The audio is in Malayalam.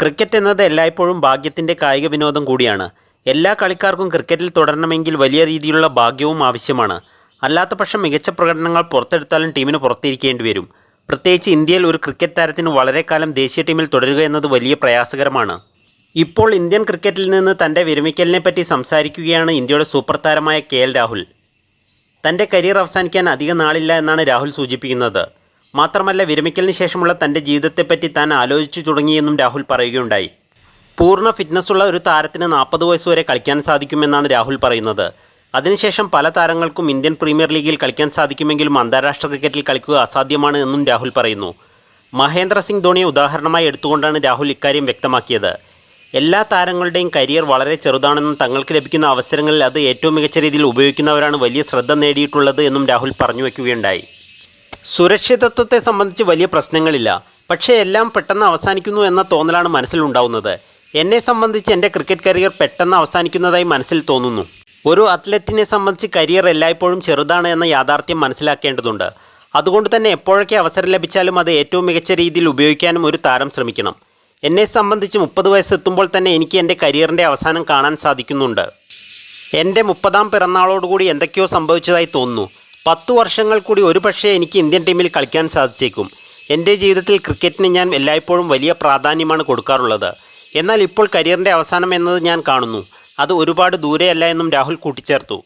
ക്രിക്കറ്റ് എന്നത് എല്ലായ്പ്പോഴും ഭാഗ്യത്തിന്റെ കായിക വിനോദം കൂടിയാണ്. എല്ലാ കളിക്കാർക്കും ക്രിക്കറ്റിൽ തുടരണമെങ്കിൽ വലിയ രീതിയിലുള്ള ഭാഗ്യവും ആവശ്യമാണ്. അല്ലാത്ത പക്ഷം മികച്ച പ്രകടനങ്ങൾ പുറത്തെടുത്താലും ടീമിന് പുറത്തിരിക്കേണ്ടി വരും. പ്രത്യേകിച്ച് ഇന്ത്യയിൽ ഒരു ക്രിക്കറ്റ് താരത്തിന് വളരെ കാലം ദേശീയ ടീമിൽ തുടരുക എന്നത് വലിയ പ്രയാസകരമാണ്. ഇപ്പോൾ ഇന്ത്യൻ ക്രിക്കറ്റിൽ നിന്ന് തന്റെ വിരമിക്കലിനെ പറ്റി സംസാരിക്കുകയാണ് ഇന്ത്യയുടെ സൂപ്പർ താരമായ കെ രാഹുൽ. തന്റെ കരിയർ അവസാനിക്കാൻ അധിക നാളില്ല എന്നാണ് രാഹുൽ സൂചിപ്പിക്കുന്നത്. മാത്രമല്ല വിരമിക്കലിന് ശേഷമുള്ള തന്റെ ജീവിതത്തെപ്പറ്റി താൻ ആലോചിച്ചു തുടങ്ങിയെന്നും രാഹുൽ പറയുകയുണ്ടായി. പൂർണ ഫിറ്റ്നസ്സുള്ള ഒരു താരത്തിന് നാൽപ്പത് വയസ്സ് വരെ കളിക്കാൻ സാധിക്കുമെന്നാണ് രാഹുൽ പറയുന്നത്. അതിനുശേഷം പല താരങ്ങൾക്കും ഇന്ത്യൻ പ്രീമിയർ ലീഗിൽ കളിക്കാൻ സാധിക്കുമെങ്കിലും അന്താരാഷ്ട്ര ക്രിക്കറ്റിൽ കളിക്കുക അസാധ്യമാണ് എന്നും രാഹുൽ പറയുന്നു. മഹേന്ദ്ര സിംഗ് ധോണിയെ ഉദാഹരണമായി എടുത്തുകൊണ്ടാണ് രാഹുൽ ഇക്കാര്യം വ്യക്തമാക്കിയത്. എല്ലാ താരങ്ങളുടെയും കരിയർ വളരെ ചെറുതാണെന്നും തങ്ങൾക്ക് ലഭിക്കുന്ന അവസരങ്ങളിൽ അത് ഏറ്റവും മികച്ച രീതിയിൽ ഉപയോഗിക്കുന്നവരാണ് വലിയ ശ്രദ്ധ നേടിയിട്ടുള്ളത് എന്നും രാഹുൽ പറഞ്ഞു വയ്ക്കുകയുണ്ടായി. സുരക്ഷിതത്വത്തെ സംബന്ധിച്ച് വലിയ പ്രശ്നങ്ങളില്ല. പക്ഷേ എല്ലാം പെട്ടെന്ന് അവസാനിക്കുന്നു എന്ന തോന്നലാണ് മനസ്സിലുണ്ടാവുന്നത്. എന്നെ സംബന്ധിച്ച് എന്റെ ക്രിക്കറ്റ് കരിയർ പെട്ടെന്ന് അവസാനിക്കുന്നതായി മനസ്സിൽ തോന്നുന്നു. ഒരു അത്ലറ്റിനെ സംബന്ധിച്ച് കരിയർ എല്ലായ്പ്പോഴും ചെറുതാണ് എന്ന യാഥാർത്ഥ്യം മനസ്സിലാക്കേണ്ടതുണ്ട്. അതുകൊണ്ട് തന്നെ എപ്പോഴൊക്കെ അവസരം ലഭിച്ചാലും അത് ഏറ്റവും മികച്ച രീതിയിൽ ഉപയോഗിക്കാനും ഒരു താരം ശ്രമിക്കണം. എന്നെ സംബന്ധിച്ച് മുപ്പത് വയസ്സെത്തുമ്പോൾ തന്നെ എനിക്ക് എന്റെ കരിയറിന്റെ അവസാനം കാണാൻ സാധിക്കുന്നുണ്ട്. എന്റെ മുപ്പതാം പിറന്നാളോടുകൂടി എന്തൊക്കെയോ സംഭവിച്ചതായി തോന്നുന്നു. പത്തു വർഷങ്ങൾ കൂടി ഒരു പക്ഷേ എനിക്ക് ഇന്ത്യൻ ടീമിൽ കളിക്കാൻ സാധിച്ചേക്കും. എന്റെ ജീവിതത്തിൽ ക്രിക്കറ്റിന് ഞാൻ എല്ലായ്പ്പോഴും വലിയ പ്രാധാന്യമാണ് കൊടുക്കാറുള്ളത്. എന്നാൽ ഇപ്പോൾ കരിയറിന്റെ അവസാനം എന്നത് ഞാൻ കാണുന്നു. അത് ഒരുപാട് ദൂരെയല്ല എന്നും രാഹുൽ കൂട്ടിച്ചേർത്തു.